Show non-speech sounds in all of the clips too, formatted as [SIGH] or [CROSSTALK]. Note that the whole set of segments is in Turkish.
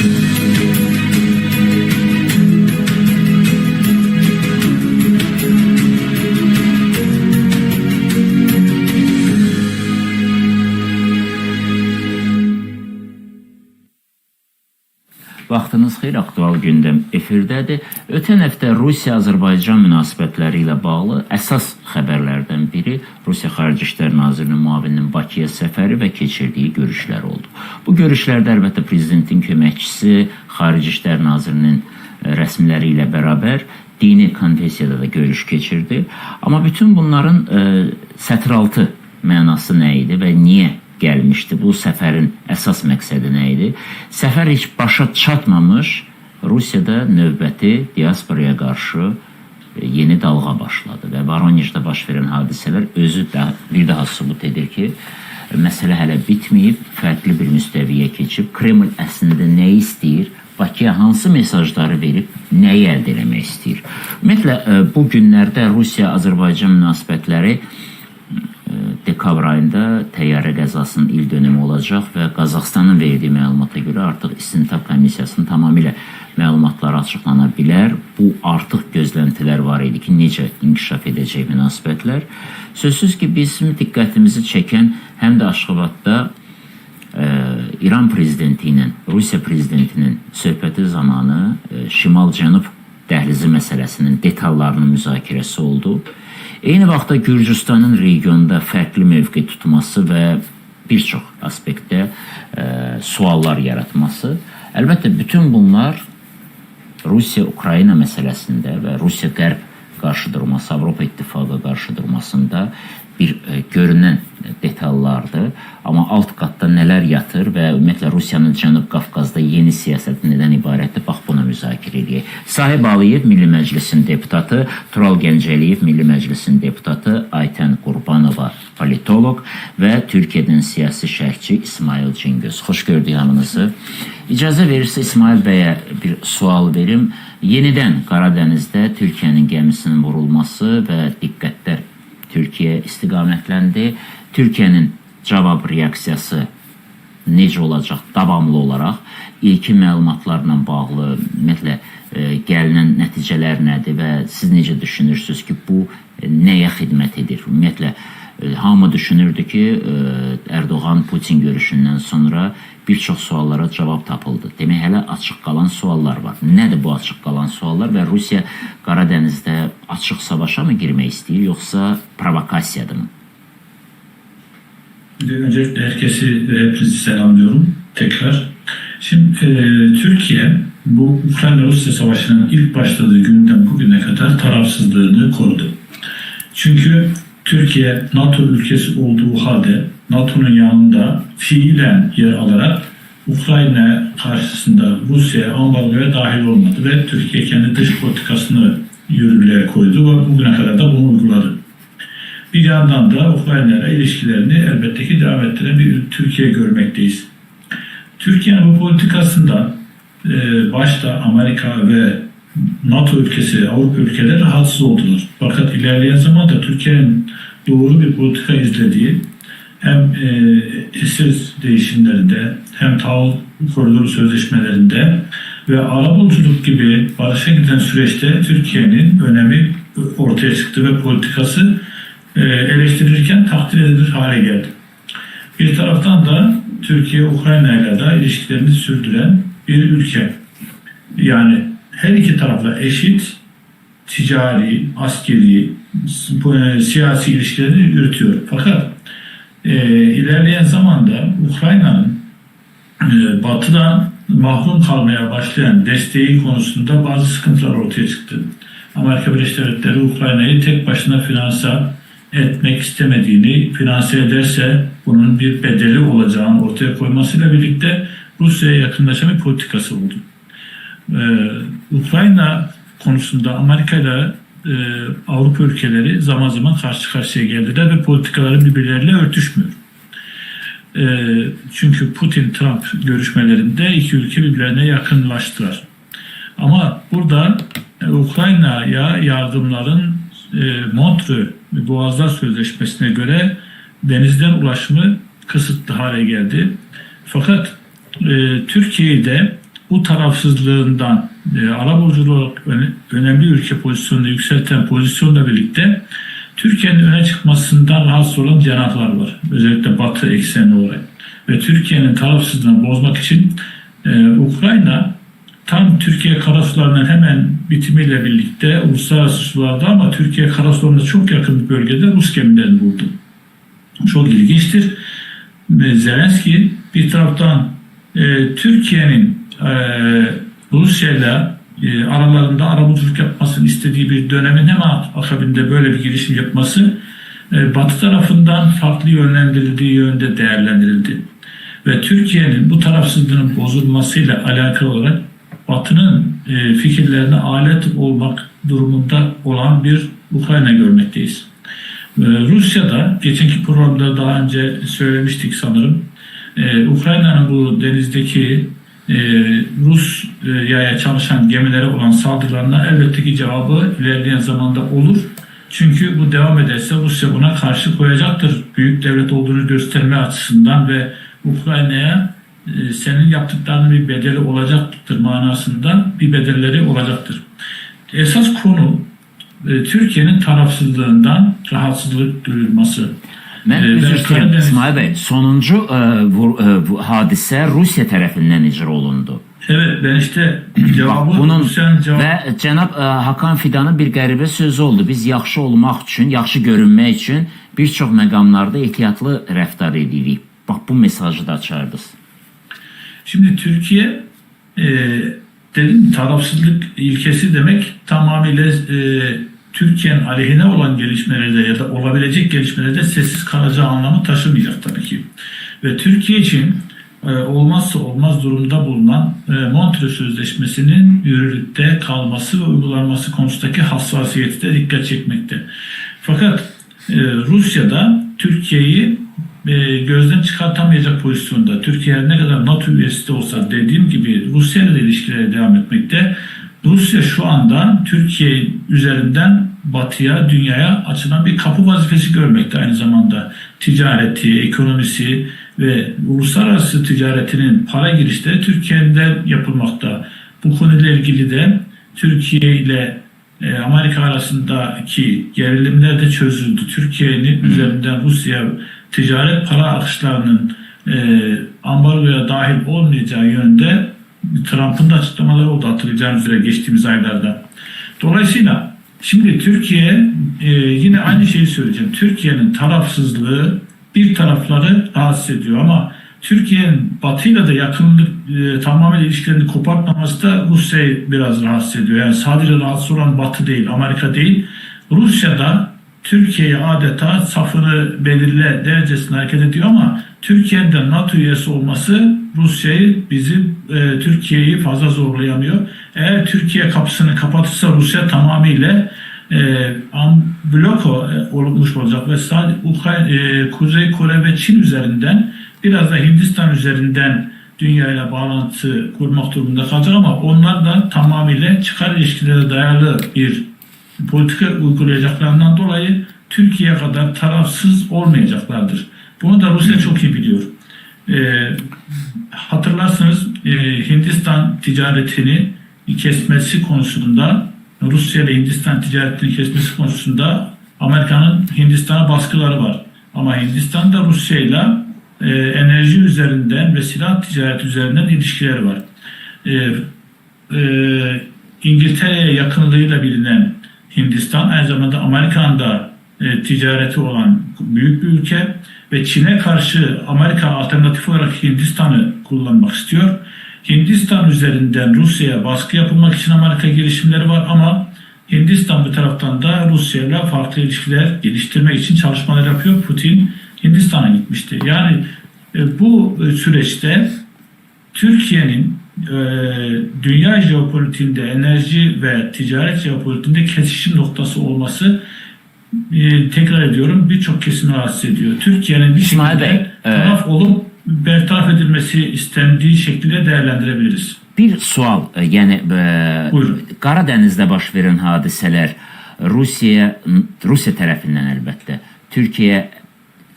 Thank you. Vaxtınız xeyir, aktual gündəm efirdədir. Ötən həftə Rusiya-Azərbaycan münasibətləri ilə bağlı əsas xəbərlərdən biri Rusiya Xarici İşlər Nazirinin müavininin Bakıya səfəri və keçirdiyi görüşlər oldu. Bu görüşlərdə əlbəttə prezidentin köməkçisi, Xarici İşlər Nazirinin e, rəsmiləri ilə bərabər dini konfessiyada da görüş keçirdi. Amma bütün bunların e, sətraltı mənası nə idi və niyə gəlmişdi? Bu səfərin əsas məqsədi nə idi? Səfər heç başa çatmamış Rusiyada növbəti diasporaya qarşı e, yeni dalğa başladı və Voronejdə baş verən hadisələr özü də bir daha sübut edir ki, məsələ hələ bitməyib, fərqli bir müstəviyə keçib. Kreml əslində nə istəyir? Bakıya hansı mesajları verib nəyi əldə etmək istəyir? Ümumiyyətlə e, bu günlərdə Rusiya-Azərbaycan münasibətləri dekabr ayında təyyarə qəzasının il dönümü olacaq və Qazaxstanın verdiyi məlumata görə artıq istintaq komissiyasının tamamilə məlumatları açıqlana bilər. Bu artıq gözləntilər var idi ki, necə inkişaf edəcək münasibətlər. Sözsüz ki, bizim diqqətimizi çəkən həm də Aşxabadda e, İran prezidenti ilə Rusiya prezidentinin söhbəti zamanı e, Şimal-Cənub dəhlizi məsələsinin detallarının müzakirəsi oldu. Eyni vaxtda Gürcüstanın regionda fərqli mövqe tutması və bir çox aspektdə e, suallar yaratması. Əlbəttə bütün bunlar Rusiya-Ukrayna məsələsində və Rusiya-Qərb qarşıdurması, Avropa İttifaqı qarşıdurmasında bir e, görünən detallardır. Amma alt qatda nələr yatır və ümumiyyətlə Rusiyanın Cənub Qafqazda yeni siyasəti nədən ibarətdir? Bax bunu müzakirə edək. Sahib Aliyev Milli Məclisin deputatı, Tural Gəncəliyev Milli Məclisin deputatı, Aytən Qurbanova politoloq və Türkiyədən siyasi şərhçi İsmail Cingöz. Xoş gördük hamınızı. İcazə verirsə İsmail bəyə bir sual verim. Yenidən Qaradənizdə Türkiyənin gəmisinin vurulması və diqqətlər Türkiyə istiqamətləndi. Türkiyənin cavab reaksiyası necə olacaq davamlı olaraq ilkin məlumatlarla bağlı ümumiyyətlə e, gəlinən nəticələr nədir və siz necə düşünürsüz ki, bu e, nəyə xidmət edir? Ümumiyyətlə hamı düşünürdü ki, Erdoğan Putin görüşündən sonra bir çox suallara cavab tapıldı. Demək hələ açıq qalan suallar var. Nədir bu açıq qalan suallar və Rusiya Qara açıq savaşa mı girmək istəyir yoxsa provokasiyadır mı? Öncelikle herkesi ve hepinizi selamlıyorum tekrar. Şimdi e, Türkiye bu Ukrayna-Rusya savaşının ilk başladığı günden bugüne kadar tarafsızlığını korudu. Çünkü Türkiye NATO ülkesi olduğu halde NATO'nun yanında fiilen yer alarak Ukrayna karşısında Rusya'ya ambargoya dahil olmadı ve Türkiye kendi dış politikasını yürürlüğe koydu ve bugüne kadar da bunu uyguladı. Bir yandan da Ukrayna ile ilişkilerini elbette ki devam ettiren bir Türkiye görmekteyiz. Türkiye'nin bu politikasında e, başta Amerika ve NATO ülkesi, Avrupa ülkeleri rahatsız oldular. Fakat ilerleyen zamanda Türkiye'nin doğru bir politika izlediği hem e, esir değişimlerinde hem taahhüt koridoru sözleşmelerinde ve arabuluculuk gibi barışa giden süreçte Türkiye'nin önemi ortaya çıktı ve politikası e, eleştirilirken takdir edilir hale geldi. Bir taraftan da Türkiye Ukrayna ile de ilişkilerini sürdüren bir ülke. Yani her iki tarafla eşit ticari, askeri, e, siyasi ilişkileri yürütüyor. Fakat e, ilerleyen zamanda Ukrayna'nın e, batıdan mahrum kalmaya başlayan desteği konusunda bazı sıkıntılar ortaya çıktı. Amerika Birleşik Devletleri Ukrayna'yı tek başına finansa etmek istemediğini, finanse ederse bunun bir bedeli olacağını ortaya koymasıyla birlikte Rusya'ya yakınlaşan bir politikası oldu. Ee, Ukrayna konusunda Amerika ile e, Avrupa ülkeleri zaman zaman karşı karşıya geldiler ve politikaları birbirleriyle örtüşmüyor. E, çünkü Putin-Trump görüşmelerinde iki ülke birbirlerine yakınlaştılar. Ama burada e, Ukrayna'ya yardımların e, Montreux Boğazlar Sözleşmesi'ne göre denizden ulaşımı kısıtlı hale geldi. Fakat e, Türkiye'yi de bu tarafsızlığından e, arabulucu olarak öne- önemli ülke pozisyonunu yükselten pozisyonla birlikte Türkiye'nin öne çıkmasından rahatsız olan cenahlar var. Özellikle Batı eksenli olarak. Ve Türkiye'nin tarafsızlığını bozmak için e, Ukrayna tam Türkiye karasularının hemen bitimiyle birlikte uluslararası sularda ama Türkiye karasularına çok yakın bir bölgede Rus gemilerini buldu. Çok ilginçtir. Zelenski bir taraftan e, Türkiye'nin e, Rusya'yla e, aralarında arabuluculuk yapmasını istediği bir dönemin hemen akabinde böyle bir girişim yapması e, Batı tarafından farklı yönlendirildiği yönde değerlendirildi. Ve Türkiye'nin bu tarafsızlığının bozulmasıyla alakalı olarak Batı'nın e, fikirlerine alet olmak durumunda olan bir Ukrayna görmekteyiz. Ee, Rusya'da geçenki programda daha önce söylemiştik sanırım. Ee, Ukrayna'nın bu denizdeki e, Rusya'ya çalışan gemilere olan saldırılarına elbette ki cevabı ilerleyen zamanda olur. Çünkü bu devam ederse Rusya buna karşı koyacaktır. Büyük devlet olduğunu gösterme açısından ve Ukrayna'ya e, senin yaptıklarının bir bedeli olacaktır manasında bir bedelleri olacaktır. Esas konu e, Türkiye'nin tarafsızlığından rahatsızlık duyulması. Mən Ee, üzr istəyirəm İsmail bəy. Sonuncu e, bu, e, bu hadisə Rusiya tərəfindən icra olundu. Evet ben işte [CLEARS THROAT] cevabı bunun Rusya'nın cevabı və cənab e, Hakan Fidanın bir qəribə sözü oldu. Biz yaxşı olmaq üçün, yaxşı görünmək üçün bir çox məqamlarda ehtiyatlı rəftar edirik. Bax bu mesajı da açardınız. Şimdi Türkiye e, dedim tarafsızlık ilkesi demek tamamıyla e, Türkiye'nin aleyhine olan gelişmelerde ya da olabilecek gelişmelerde sessiz kalacağı anlamı taşımayacak tabii ki. Ve Türkiye için e, olmazsa olmaz durumda bulunan e, Montreux Sözleşmesi'nin yürürlükte kalması ve uygulanması konusundaki hassasiyeti de dikkat çekmekte. Fakat e, Rusya'da Türkiye'yi gözden çıkartamayacak pozisyonda. Türkiye ne kadar NATO üyesi de olsa dediğim gibi Rusya ile ilişkilere devam etmekte. Rusya şu anda Türkiye üzerinden batıya, dünyaya açılan bir kapı vazifesi görmekte aynı zamanda. Ticareti, ekonomisi ve uluslararası ticaretinin para girişleri Türkiye'de yapılmakta. Bu konuyla ilgili de Türkiye ile e, Amerika arasındaki gerilimler de çözüldü. Türkiye'nin üzerinden Rusya ticaret para akışlarının e, ambargoya dahil olmayacağı yönde Trump'ın da açıklamaları oldu hatırlayacağınız üzere geçtiğimiz aylarda. Dolayısıyla şimdi Türkiye e, yine aynı şeyi söyleyeceğim. Türkiye'nin tarafsızlığı bir tarafları rahatsız ediyor ama Türkiye'nin Batı'yla da yakınlık e, tamamen ilişkilerini kopartmaması da Rusya'yı biraz rahatsız ediyor. Yani sadece rahatsız olan Batı değil, Amerika değil. Rusya da Türkiye'yi adeta safını belirle derecesinde hareket ediyor ama Türkiye'nin NATO üyesi olması Rusya'yı bizim e, Türkiye'yi fazla zorlayamıyor. Eğer Türkiye kapısını kapatırsa Rusya tamamıyla e, bloko e, olmuş olacak ve sadece e, Kuzey Kore ve Çin üzerinden biraz da Hindistan üzerinden dünyayla bağlantı kurmak durumunda kalacak ama onlar da tamamıyla çıkar ilişkilere dayalı bir politika uygulayacaklarından dolayı Türkiye kadar tarafsız olmayacaklardır. Bunu da Rusya çok iyi biliyor. Ee, hatırlarsınız e, Hindistan ticaretini kesmesi konusunda Rusya ile Hindistan ticaretini kesmesi konusunda Amerika'nın Hindistan'a baskıları var. Ama Hindistan da Rusya ile e, enerji üzerinden ve silah ticareti üzerinden ilişkileri var. E, e, İngiltere'ye yakınlığıyla bilinen Hindistan aynı zamanda Amerika'nın da e, ticareti olan büyük bir ülke ve Çin'e karşı Amerika alternatif olarak Hindistan'ı kullanmak istiyor. Hindistan üzerinden Rusya'ya baskı yapılmak için Amerika girişimleri var ama Hindistan bir taraftan da Rusya ile farklı ilişkiler geliştirmek için çalışmalar yapıyor. Putin Hindistan'a gitmişti. Yani e, bu süreçte Türkiye'nin e, dünya jeopolitiğinde enerji ve ticaret jeopolitiğinde kesişim noktası olması e, tekrar ediyorum birçok kesimi rahatsız ediyor. Türkiye'nin bir İsmail şekilde Bey, e, taraf olup bertaraf edilmesi istendiği şekilde değerlendirebiliriz. Bir sual, e, yəni e, Buyurun. Dənizdə baş verən hadisələr Rusiya Rusiya tərəfindən əlbəttə Türkiyə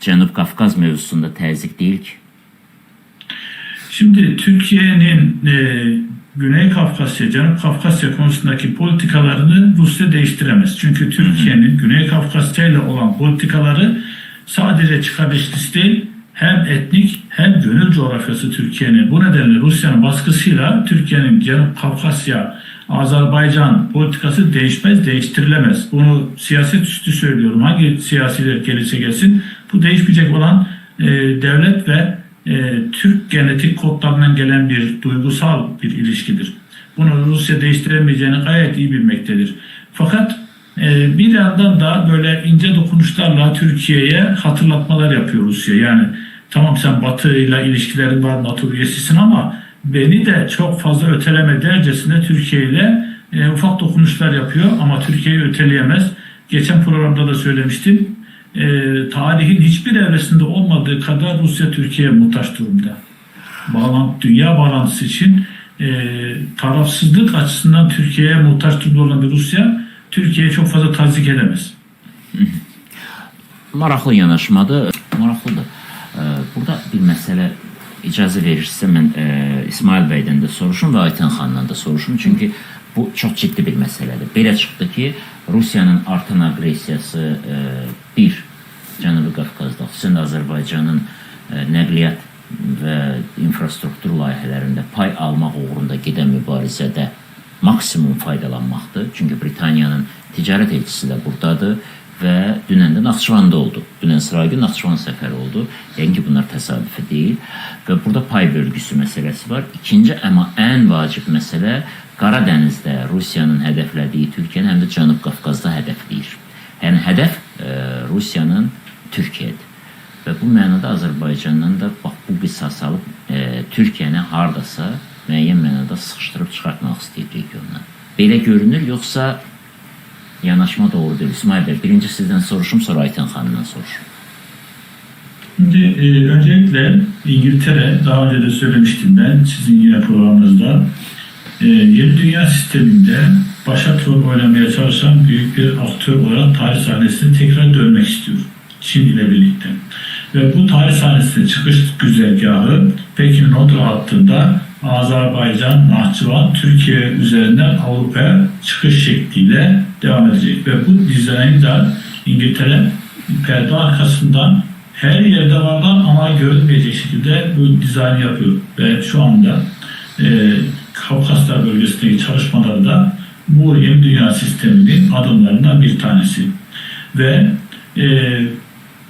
Cənub Qafqaz mövzusunda təzyiq deyil ki. Şimdi Türkiye'nin e, Güney Kafkasya, Canım Kafkasya konusundaki politikalarını Rusya değiştiremez. Çünkü Türkiye'nin Güney Kafkasya ile olan politikaları sadece çıkarışlısı değil, hem etnik hem gönül coğrafyası Türkiye'nin. Bu nedenle Rusya'nın baskısıyla Türkiye'nin Canım Kafkasya, Azerbaycan politikası değişmez, değiştirilemez. Bunu siyaset üstü söylüyorum. Hangi siyasiler gelirse gelsin bu değişmeyecek olan e, devlet ve e, Türk genetik kodlarından gelen bir duygusal bir ilişkidir. Bunu Rusya değiştiremeyeceğini gayet iyi bilmektedir. Fakat e, bir yandan da böyle ince dokunuşlarla Türkiye'ye hatırlatmalar yapıyor Rusya. Yani tamam sen Batı ile ilişkilerin var NATO üyesisin ama beni de çok fazla öteleme dercesinde Türkiye ile e, ufak dokunuşlar yapıyor ama Türkiye'yi öteleyemez. Geçen programda da söylemiştim. E, tarihin hiçbir evresinde olmadığı kadar Rusya Türkiye'ye muhtaç durumda. Bağlantı, dünya bağlantısı için e, tarafsızlık açısından Türkiye'ye muhtaç durumda olan bir Rusya Türkiye'yi çok fazla tazik edemez. [LAUGHS] Maraqlı yanaşmadır. Maraqlıdır. Ee, Burada bir məsələ icazə verirsə mən e, İsmail bəydən də soruşum və Aytən xanımdan da soruşum. Çünki bu çox ciddi bir məsələdir. Belə çıxdı ki, Rusiyanın artan aqressiyası e, bir Cənubi Qafqazda, xüsusən Azərbaycanın e, nəqliyyat və infrastruktur layihələrində pay almaq uğrunda gedən mübarizədə maksimum faydalanmaqdır. Çünki Britaniyanın ticarət elçisi də buradadır və dünən də Naxçıvanda oldu. Dünən İsraildə Naxçıvan səfəri oldu. Yəni ki, bunlar təsadüfi deyil və burada pay bölgüsü məsələsi var. İkinci amma ən vacib məsələ Qara dənizdə Rusiyanın hədəflədiyi Türkiyəni həm də Cənub Qafqazda hədəfləyir. Yəni hədəf e, Rusiyanın Türkiyədir. Bu mənada Azərbaycandan da bax bu qisas alıb e, Türkiyəni hardasa müəyyən mənada sıxışdırıb çıxartmaq istəyir regiondan. Belə görünür, yoxsa yanaşma doğru deyil. İsmail Bey, birinci sizdən soruşum, sonra Ayten xanımdan soruşum. Şimdi e, öncelikle İngiltere, daha önce de söylemiştim ben sizin yine programınızda, e, yeni dünya sisteminde başat rol oynamaya çalışan büyük bir aktör olarak tarih sahnesine tekrar dönmek istiyor. Çin ile birlikte. Ve bu tarih sahnesine çıkış güzergahı Pekin Londra hattında Azerbaycan, Nahçıvan, Türkiye üzerinden Avrupa'ya çıkış şekliyle devam edecek. Ve bu dizaynı da İngiltere perde arkasından her yerde varlar ama görünmeyecek şekilde bu dizaynı yapıyor. Ve şu anda e, Kafkaslar bölgesindeki çalışmalarda yeni dünya sisteminin adımlarından bir tanesi. Ve e,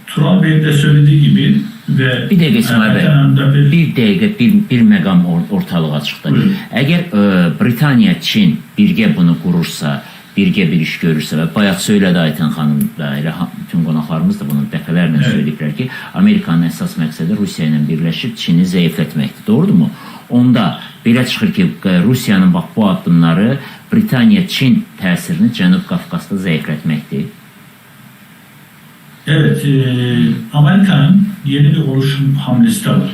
Tural Bey'in de söylediği gibi ve Bir dəqiqə İsmail bəy. Erdoğan'da bir Bir dəqiqə bir, bir məqam or ortalığa çıxdı. Buyurun. Əgər e, Britaniya, Çin birgə bunu qurursa, birgə bir iş görürsə və bayaq söylədi Aytən xanım da elə bütün qonaqlarımız da bunu dəfələrlə Evet. söyləyiblər ki, Amerikanın əsas məqsədi Rusiya ilə birləşib Çini zəiflətməkdir. Doğrudurmu? Onda belə çıxır ki, e, Rusiyanın bax bu addımları Britaniya, Çin təsirini Cənub Qafqazda zəiflətməkdir. Evet, e, Amerika'nın yeni bir oluşum hamlesi de var.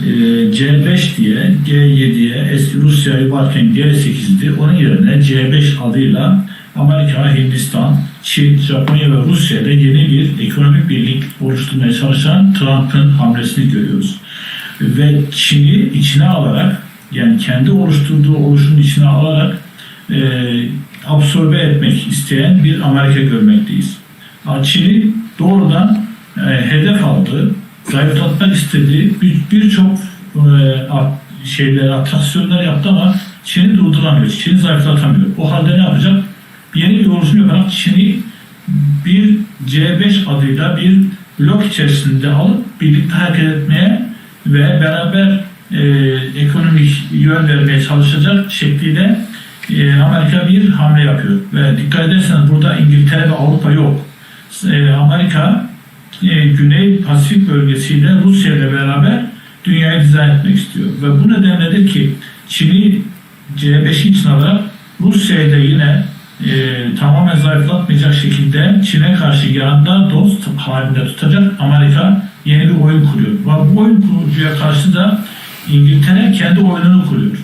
E, C5 diye, G7'ye, eski Rusya'yı varken G8'di. Onun yerine C5 adıyla Amerika, Hindistan, Çin, Japonya ve Rusya ile yeni bir ekonomik birlik oluşturmaya çalışan Trump'ın hamlesini görüyoruz. Ve Çin'i içine alarak, yani kendi oluşturduğu oluşumun içine alarak e, absorbe etmek isteyen bir Amerika görmekteyiz. Çin'i doğrudan e, hedef aldı, zayıflatmak istedi, bir- birçok e, at- şeyler, atraksiyonlar yaptı ama Çin'i durduramıyor, Çin'i zayıflatamıyor. O halde ne yapacak? Yeni bir oluşum yaparak Çin'i bir C5 adıyla bir blok içerisinde alıp birlikte hareket etmeye ve beraber e, ekonomik yön vermeye çalışacak şekliyle e, Amerika bir hamle yapıyor. Ve dikkat ederseniz burada İngiltere ve Avrupa yok. E, Amerika e, Güney Pasifik bölgesiyle Rusya ile beraber dünyayı dizayn etmek istiyor. Ve bu nedenle de ki Çin'i C5'in içine alarak Rusya'yı da yine e, tamamen zayıflatmayacak şekilde Çin'e karşı yanında dost halinde tutacak Amerika yeni bir oyun kuruyor. Ve bu oyun kurucuya karşı da İngiltere kendi oyununu kuruyor.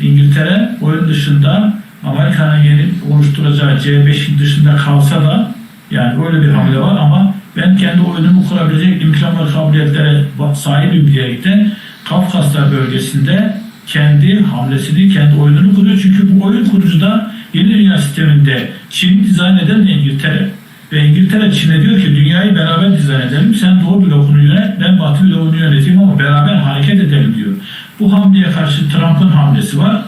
İngiltere oyun dışında Amerika'nın yeni oluşturacağı C5'in dışında kalsa da yani öyle bir hamle var ama ben kendi oyunumu kurabilecek imkan ve kabiliyetlere sahibim diyerekten Kafkaslar bölgesinde kendi hamlesini, kendi oyununu kuruyor. Çünkü bu oyun kurucu da yeni dünya sisteminde Çin dizayn eden de İngiltere. Ve İngiltere Çin'e diyor ki dünyayı beraber dizayn edelim. Sen Doğu blokunu yönet, ben Batı blokunu yöneteyim ama beraber hareket edelim diyor. Bu hamleye karşı Trump'ın hamlesi var.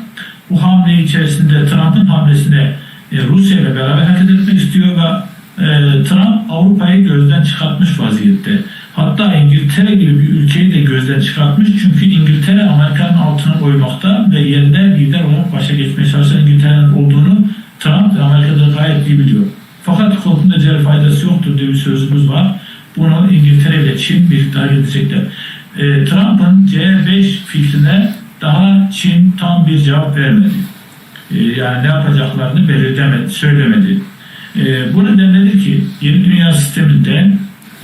Bu hamle içerisinde Trump'ın hamlesine e, Rusya ile beraber hareket etmek istiyor ve e, Trump Avrupa'yı gözden çıkartmış vaziyette. Hatta İngiltere gibi bir ülkeyi de gözden çıkartmış. Çünkü İngiltere Amerika'nın altına koymakta ve yerinde lider olarak başa geçmeye çalışan İngiltere'nin olduğunu Trump ve Amerika'da gayet iyi biliyor. Fakat korkunda cel faydası yoktur diye bir sözümüz var. Bunu İngiltere ile Çin birlikte edecekler. E, Trump'ın C5 fikrine daha Çin tam bir cevap vermedi. E, yani ne yapacaklarını belirtemedi, söylemedi. E, bu nedenledir ki yeni dünya sisteminde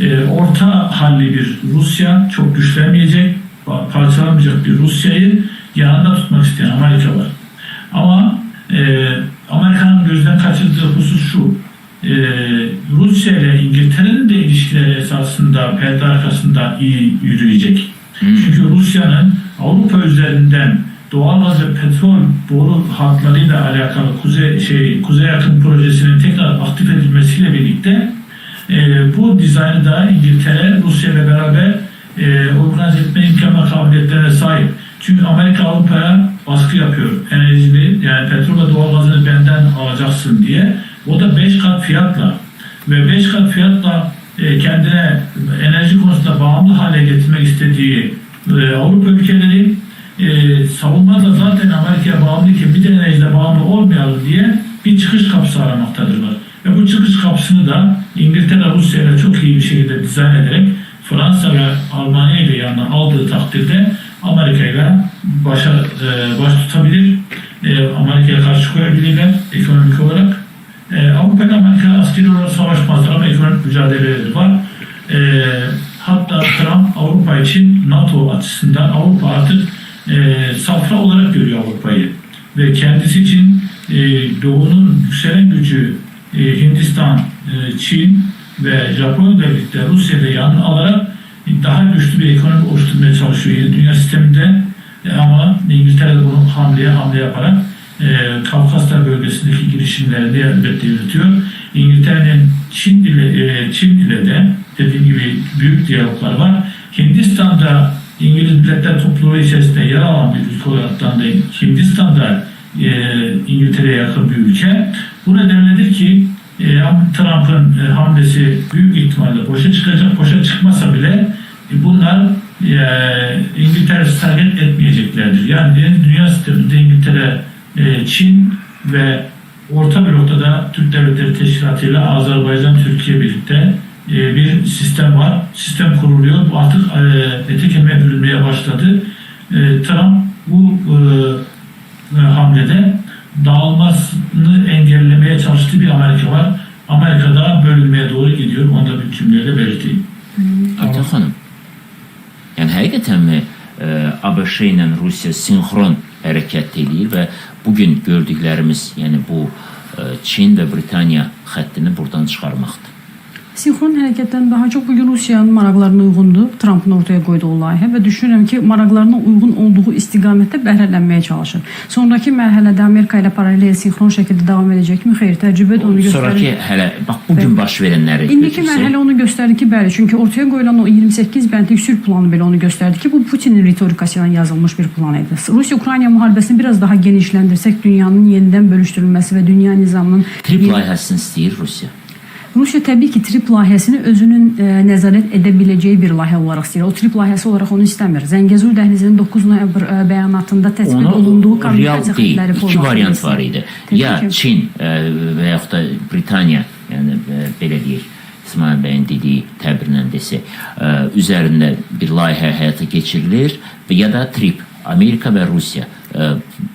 e, orta halli bir Rusya çok güçlenmeyecek, pa- parçalanmayacak bir Rusya'yı yanında tutmak isteyen Amerika var. Ama e, Amerika'nın gözden kaçırdığı husus şu. E, Rusya ile İngiltere'nin de ilişkileri esasında perde arkasında iyi yürüyecek. Çünkü Rusya'nın Avrupa üzerinden doğalgaz ve petrol boru hatlarıyla alakalı kuzey şey kuzey yakın projesinin tekrar aktif edilmesiyle birlikte e, bu dizaynı da İngiltere Rusya ile beraber e, organize etme imkan ve kabiliyetlerine sahip. Çünkü Amerika Avrupa'ya baskı yapıyor. Enerjini yani petrol ve doğalgazını benden alacaksın diye. O da 5 kat fiyatla ve 5 kat fiyatla e, kendine enerji konusunda bağımlı hale getirmek istediği e, Avrupa ülkeleri e, savunmada zaten Amerika'ya bağımlıyken bir de enerjide bağımlı olmayalım diye bir çıkış kapısı aramaktadırlar. Ve bu çıkış kapısını da İngiltere Rusya ile çok iyi bir şekilde dizayn ederek Fransa ve Almanya ile yanına aldığı takdirde Amerika ile başa, e, baş tutabilir. E, Amerika'ya karşı koyabilirler ekonomik olarak. E, Avrupa ile Amerika askeri olarak savaşmazlar ama ekonomik mücadeleleri var. E, hatta Trump Avrupa için NATO açısından Avrupa artık e, safra olarak görüyor Avrupa'yı. Ve kendisi için e, Doğu'nun yükselen gücü e, Hindistan, e, Çin ve ile birlikte Rusya'da yanına alarak daha güçlü bir ekonomi oluşturmaya çalışıyor dünya sisteminde. E, ama İngiltere de bunu hamleye hamle yaparak e, Kafkaslar bölgesindeki girişimlerini elbette yürütüyor. İngiltere'nin Çin ile e, Çin ile de dediğim gibi büyük diyaloglar var. Hindistan'da İngiliz Milletler Topluluğu içerisinde yer alan bir ülke olaraktan da Hindistan'da e, İngiltere'ye yakın bir ülke. Bu nedenledir ki e, Trump'ın e, hamlesi büyük ihtimalle boşa çıkacak. Boşa çıkmasa bile e, bunlar e, İngiltere hareket etmeyeceklerdir. Yani dünya sisteminde İngiltere, e, Çin ve Orta blokta da Türk Devletleri Teşkilatı ile Azerbaycan, Türkiye birlikte bir sistem var. Sistem kuruluyor. Bu artık e, ete kemiğe bölünmeye başladı. E, Trump bu e, e, hamlede dağılmasını engellemeye çalıştığı bir Amerika var. Amerika'da bölünmeye doğru gidiyor. Onu da bir cümleyle belirteyim. Ayten xanım, yəni həqiqətənmi e, ABŞ ilə Rusiya sinxron hərəkət edir və bu gün gördüklərimiz, yəni bu e, Çin və Britaniya xəttini buradan çıxarmaqdır. Sinxron hərəkətdən daha çox bugün Rusiyanın maraqlarına uyğundur. Trampın ortaya qoyduğu layihə və düşünürəm ki, maraqlarına uyğun olduğu istiqamətdə bəhrələnməyə çalışır. Sonrakı mərhələdə Amerika ilə paralel sinxron şəkildə davam edəcəkmi? Xeyr, təcrübə də onu göstərir. hələ bax bu gün baş verənləri İndiki mərhələ onu göstərdi ki, bəli, çünki ortaya qoyulan o 28 bəndlik sülh planı belə onu göstərdi ki, bu Putinin ritorikası ilə yazılmış bir plan idi. Rusiya-Ukrayna müharibəsini biraz daha genişləndirsək, dünyanın yenidən bölüşdürülməsi və dünya nizamının trip layihəsini istəyir Rusiya. Rusiya təbii ki, trip layihəsini özünün e, nəzarət edə biləcəyi bir layihə olaraq istəyir. O trip layihəsi olaraq onu istəmir. Zəngəzur dəhlizinin 9 noyabr e, bəyanatında təsdiq Onu olunduğu kommunikasiya deyil. xəttləri İki variant var idi. Təbii Ya ki. Çin e, və yaxud da Britaniya, yəni e, belə deyək, İsmail bəyin dediyi təbirlə desək, e, üzərində bir layihə həyata keçirilir və ya da trip Amerika və Rusiya. E,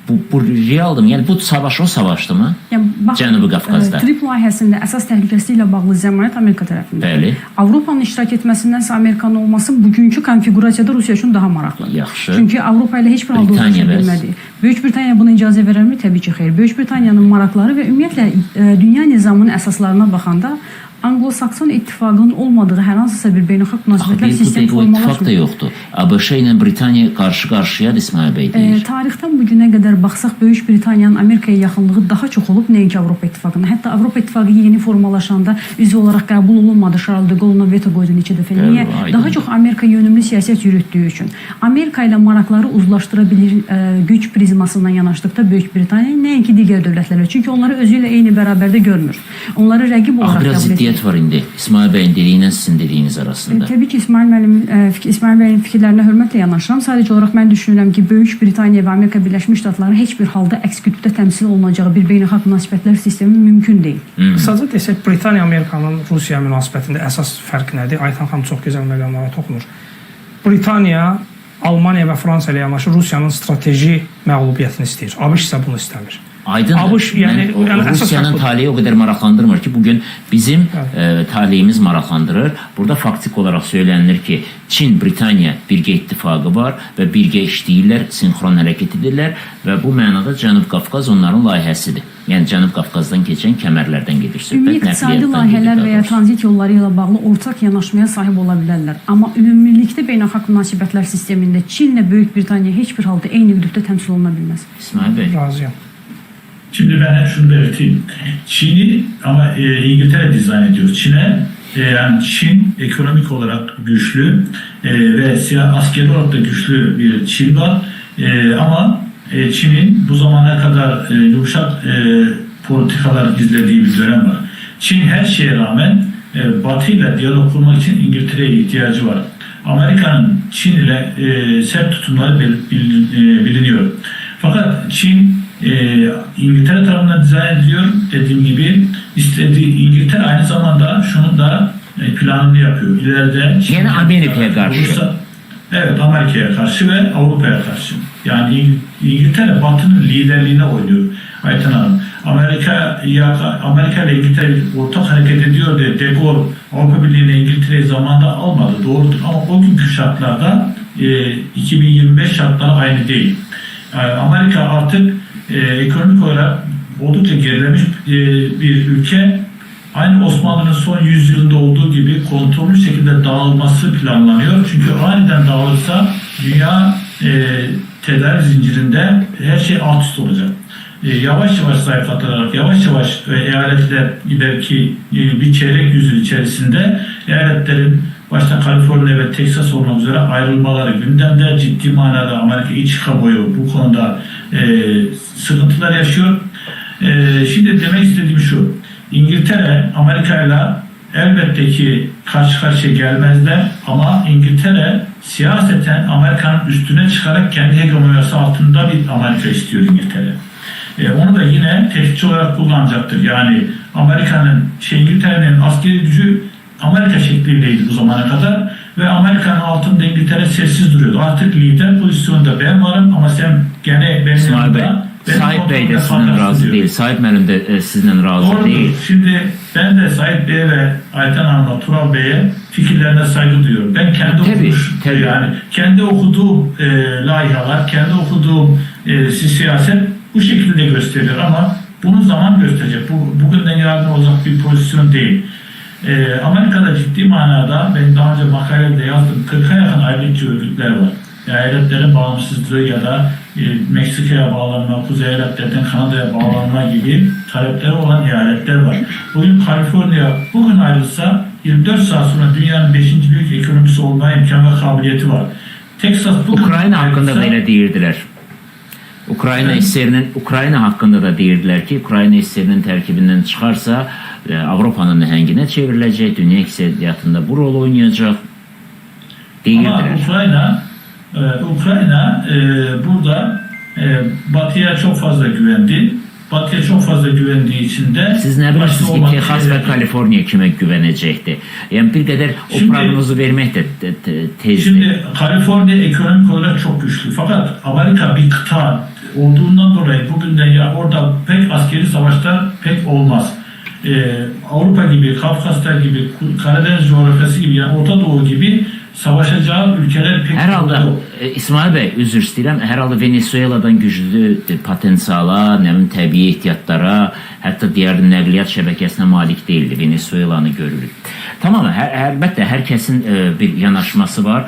bu, bu realdır. Yəni bu savaş o savaşdırmı? Yəni, bax, Cənubi Qafqazda. e, Trip layihəsində əsas təhlükəsi ilə bağlı zəmanət Amerika tərəfində. Bəli. Avropanın iştirak etməsindənsə Amerikanın olması bugünkü konfiqurasiyada Rusiya üçün daha maraqlıdır. Yaxşı. Çünki Avropa ilə heç bir halda bəs? bilmədi. Böyük Britaniya buna icazə verərmi? Təbii ki, xeyr. Böyük Britaniyanın maraqları və ümumiyyətlə e, dünya nizamının əsaslarına baxanda Anglo-Sakson ittifaqının olmadığı hər hansısa bir beynəlxalq münasibətlər bu sistemi o ittifaq da formalaşmır. yoxdur. ABŞ ilə Britaniya qarşı-qarşıyadır İsmail bəy E, deyir. tarixdən bu günə qədər baxsaq Böyük Britaniyanın Amerikaya yaxınlığı daha çox olub nəinki Avropa İttifaqına. Hətta Avropa İttifaqı yeni formalaşanda üzv olaraq qəbul olunmadı. Charles de Gaulle veto qoydu neçə dəfə. Niyə? Daha çox Amerika yönümlü siyasət yürütdüyü üçün. Amerika ilə maraqları uzlaşdıra bilir e, güc prizmasından yanaşdıqda Böyük Britaniya nəinki digər dövlətlərə. Çünki onları özü ilə eyni bərabərdə görmür. Onları rəqib olaraq qəbul edir. Ziddiyyət var indi. İsmail bəyin dediyi ilə sizin dediyiniz arasında. Təbii ki, İsmail müəllim ə, fik- İsmail bəyin fikirlərinə hörmətlə yanaşıram. Sadəcə olaraq mən düşünürəm ki, Böyük Britaniya və Amerika Birləşmiş Ştatları heç bir halda əks qütbdə təmsil olunacağı bir beynəlxalq münasibətlər sistemi mümkün deyil. Qısaca desək, Britaniya Amerikanın Rusiya münasibətində əsas fərq nədir? Aytan xanım çox gözəl məqamlara toxunur. Britaniya Almaniya və Fransa ilə yanaşı Rusiyanın strateji məğlubiyyətini istəyir. ABŞ isə bunu istəmir. Aydın. Əsas Rusiyanın fakt budur. taleyi o qədər maraqlandırmır ki, bugün bizim e, taleyimiz maraqlandırır. Burada faktik olaraq söylənilir ki, Çin, Britaniya birgə ittifaqı var və birgə işləyirlər, sinxron hərəkət edirlər və bu mənada Cənub Qafqaz onların layihəsidir. Yəni Cənub Qafqazdan keçən kəmərlərdən gedir Ümumi iqtisadi layihələr və ya tranzit yolları ilə bağlı ortaq yanaşmaya sahib ola bilərlər. Amma ümumilikdə beynəlxalq münasibətlər sistemində Çinlə Böyük Britaniya heç bir halda eyni qütbdə təmsil oluna bilməz. İsmail bəy. Razıyam. Şimdi ben şunu belirteyim. Çin'i ama e, İngiltere dizayn ediyor. Çin'e e, yani Çin ekonomik olarak güçlü e, ve siyah askeri olarak da güçlü bir Çin var. E, ama e, Çin'in bu zamana kadar e, yumuşak e, politikalar izlediği bir dönem var. Çin her şeye rağmen e, Batı ile diyalog kurmak için İngiltere'ye ihtiyacı var. Amerika'nın Çin ile e, sert tutumları bil- bil- e, biliniyor. Fakat Çin e, İngiltere tarafından dizayn ediliyor. Dediğim gibi istediği İngiltere aynı zamanda şunu da e, planını yapıyor. İleride Yine Amerika'ya karşı. Olursa- evet Amerika'ya karşı ve Avrupa'ya karşı. Yani İng- İngiltere Batı'nın liderliğine oynuyor. Ayten Hanım. Amerika ya Amerika ile İngiltere ortak hareket ediyor diye De Gaulle Avrupa Birliği'ne İngiltere'yi zamanda almadı. Doğrudur ama o günkü şartlarda e, 2025 şartları aynı değil. Yani Amerika artık e, ekonomik olarak oldukça gerilemiş e, bir ülke. Aynı Osmanlı'nın son yüzyılında olduğu gibi kontrollü şekilde dağılması planlanıyor. Çünkü aniden dağılırsa dünya e, tedarik zincirinde her şey alt üst olacak. E, yavaş yavaş zayıflatılarak, yavaş yavaş e, eyaletler ileriki e, bir çeyrek yüzyıl içerisinde eyaletlerin başta Kaliforniya ve Teksas olmak üzere ayrılmaları gündemde ciddi manada Amerika iç kamuoyu bu konuda e, sıkıntılar yaşıyor. E, şimdi demek istediğim şu, İngiltere Amerika ile elbette ki karşı karşıya gelmezler ama İngiltere siyaseten Amerika'nın üstüne çıkarak kendi hegemonyası altında bir Amerika istiyor İngiltere. E, onu da yine tehditçi olarak kullanacaktır. Yani Amerika'nın, şey İngiltere'nin askeri gücü Amerika şeklindeydi bu zamana kadar ve Amerika'nın altında İngiltere sessiz duruyordu. Artık lider pozisyonda ben varım ama sen gene benim İsmail yanımda benim Sahib bəy də kontrolümde sizlə kalacaksın razı diyor. deyil. Sahib müəllim də e, sizlə razı Doğrudur. deyil. Şimdi ben de Sait Bey'e ve Ayten Hanım'a, Tural Bey'e fikirlerine saygı duyuyorum. Ben kendi Tabii, okumuş, tabii. yani kendi okuduğum e, layihalar, kendi okuduğum e, siyaset bu şekilde gösteriyor ama bunu zaman gösterecek. Bu, bugünden yarın olacak bir pozisyon değil. E, Amerika'da ciddi manada ben daha önce makalede yazdım 40'a yakın ayrılıkçı örgütler var. Eyaletlerin bağımsızlığı ya da e, Meksika'ya bağlanma, Kuzey eyaletlerden Kanada'ya bağlanma gibi talepleri olan eyaletler var. Bugün Kaliforniya bugün ayrılsa 24 saat sonra dünyanın 5. büyük ekonomisi olma imkan ve kabiliyeti var. Texas bugün Ukrayna haqqında da ayrılsa- elə deyirdilər. Ukrayna Evet. hisslərinin Ukrayna haqqında da deyirdilər ki, Ukrayna hisslərinin tərkibindən çıxarsa, e, Avropanın nəhənginə çevriləcək, dünya iqtisadiyyatında bu rol oynayacaq Ama deyirdilər. Ukrayna e, Ukrayna e, burada Batı'ya çok fazla güvendi. Batı'ya çok fazla güvendiği için de Siz başta bilirsiniz ki, Texas və Kaliforniya kimə güvənəcəkdir? Yəni bir qədər o Şimdi- proqnozu vermək də te- te- tezdir. Şimdi Kaliforniya ekonomik olarak çok güçlü. Fakat Amerika bir kıta olduğundan dolayı bugünden ya orada pek askeri savaşlar pek olmaz. Ee, Avrupa gibi, Kafkaslar gibi, Karadeniz coğrafyası gibi, yani Orta Doğu gibi savaşacağı ülkeler pek yok. e, İsmail bəy, üzr istəyirəm, hər halda Venezueladan güclü e, potensiala, nə bilim təbii ehtiyatlara, hətta deyərdim nəqliyyat şəbəkəsinə malik deyildi. Venezuelanı görürük. Tamam, hər, əlbəttə hər kəsin e, bir yanaşması var.